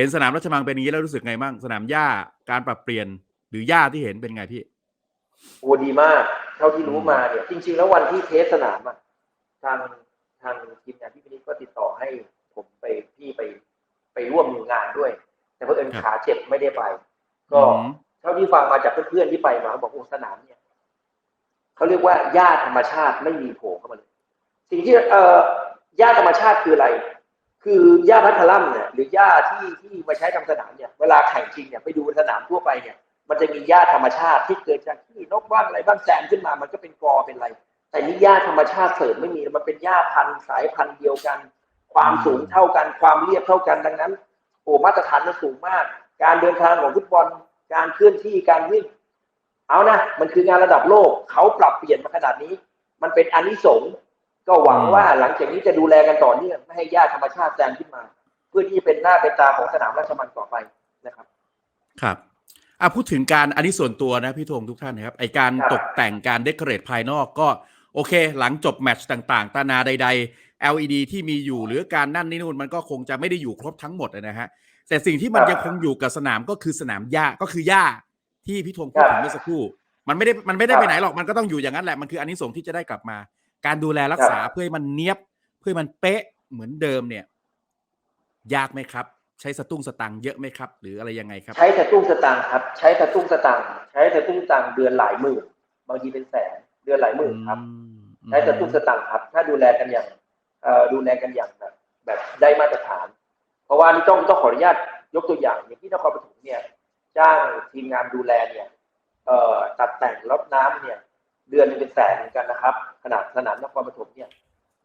ห็นสนามราชมังเป็นอย่างนี้แล้วรู้สึกไงบ้างสนามหญ้าการปรับเปลี่ยนหรือหญ้าที่เห็นเป็นไงพี่โอ้ดีมาก เท่าที่รู้มาเนี่ยจริง ๆ แล้ววันที่เทสสนามอะทางทางทีมงานพี่พินิจก็ติดต่อให้ผมไปพี่ไปไปร่วมงานด้วย แต่เพราะเอิญครับขาเจ็บไม่ได้ไป ก็อืมเท่าที่ฟังมาจากเพื่อนๆที่ไปมาเขาบอกโอ้สนามเนี่ยเขาเรียกว่าหญ้าธรรมชาติไม่มีโผล่เข้ามาเลย สิ่งที่เอ่อหญ้าธรรมชาติคืออะไร คือหญ้าพัทลัมเนี่ยหรือหญ้าที่ที่มาใช้ทำสนามเนี่ยเวลาแข่งจริงเนี่ยไปดูสนามทั่วไปเนี่ย มันจะมีหญ้าธรรมชาติที่เกิดจากที่นกบ้างอะไรบ้างแซมขึ้นมามันก็เป็นกอเป็นอะไร แต่นี่หญ้าธรรมชาติเสริมไม่มีมันเป็นหญ้าพันธุ์สายพันธุ์เดียวกัน ความสูงเท่ากันความเรียบเท่ากันดังนั้นโอ้มาตรฐานมันสูงมาก การเดินทางของฟุตบอลการเคลื่อนที่การวิ่งเอานะมันคืองานระดับโลกเขาปรับเปลี่ยนมาขนาดนี้ มันเป็นอนิสงส์ ก็หวังว่าหลังจากนี้จะดูแลกันต่อเนื่องไม่ให้หญ้าธรรมชาติแซมขึ้นมา เพื่อที่จะเป็นหน้าเป็นตาของสนามราชมังต่อไปนะครับ ครับอะพูดถึงการอันนี้ส่วนตัวนะพี่ธงทุกท่านนะครับไอการครับตกแต่งการเดคอเรทภายนอกก็โอเค หลังจบแมตช์ต่างๆ ตานาใด ๆ LED ที่มีอยู่หรือการนั่นนี่นู่นมันก็คงจะไม่ได้อยู่ครบทั้งหมดนะฮะแต่สิ่งที่มันยังคงอยู่กับสนามก็คือสนามหญ้าก็คือหญ้าที่พี่ธงพูดถึงเมื่อสักครู่ มันไม่ได้มันไม่ได้ไปไหนหรอกมันก็ต้องอยู่อย่างนั้นแหละมันคืออันนี้สงส์ที่จะได้กลับมา การดูแลรักษาเพื่อให้มันเนี้ยบ เพื่อให้มันเป๊ะเหมือนเดิมเนี่ย ยากไหมครับ ใช้สตุ้งสตังค์เยอะไหมครับ หรืออะไรยังไงครับ ใช้สตุ้งสตางค์ครับ ใช้สตุ้งสตางค์ใช้สตุ้งสตางค์เดือนหลายหมื่นบางทีเป็นแสนเดือนหลายหมื่นครับใช้สตุ้งสตางค์ครับ ถ้าดูแลกันอย่างเอ่อดูแลกันอย่างแบบแบบได้มาตรฐาน เพราะว่านี่ต้องต้องขออนุญาตยกตัวอย่างอย่างที่นครปฐมเนี่ยจ้างทีมงานดูแลเนี่ยเอ่อตัดแต่งรดน้ำเนี่ย เดือนหนึงเป็นแสนเหมือนกันนะครับ ขนาดสนามนครปฐมเนี่ย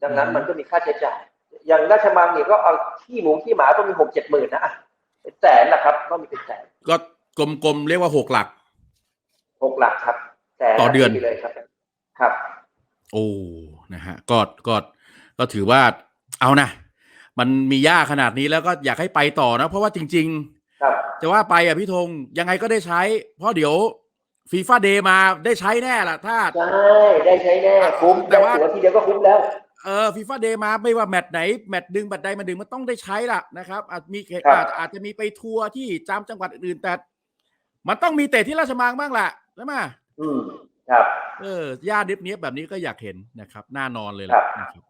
ดังนั้นอืมมันก็มีค่าใช้จ่าย อย่างราชมังเนี่ยก็เอาขี้หมูขี้หมาต้องมีหกเจ็ดหมื่นนะอะเป็นแสนนะครับต้องมีเป็นแสนก็กลมๆเรียกว่าหกหลักหกหลักครับแสนต่อเดือนไปเลยครับ ครับ โอ้นะฮะก็ก็ก็ถือว่าเอานะมันมีย่าขนาดนี้แล้วก็อยากให้ไปต่อนะ เพราะว่าจริงครับๆจะว่าไปอะพี่ธงยังไงก็ได้ใช้ เพราะเดี๋ยว ฟีฟ่าเดย์มาได้ใช้แน่ล่ะ ถ้า ใช่ ได้ใช้แน่คุ้มแต่แต่ว่าว่าทีเดียวก็คุ้มแล้ว เออฟีฟ่าเดย์มาไม่ว่าแมตช์ไหน แมตช์ดึงบัตรใดมาดึงมันต้องได้ใช้ล่ะนะครับ อาจมีครับอาจอาจจะมีไปทัวร์ที่จามจังหวัดอื่นๆแต่ มันต้องมีเตะที่ราชมังบ้างล่ะใช่ไหมอืมครับ เออย่าดิบเนี้ยบแบบนี้ก็อยากเห็นนะครับ น่านอนเลยครัล่ะบนะครับ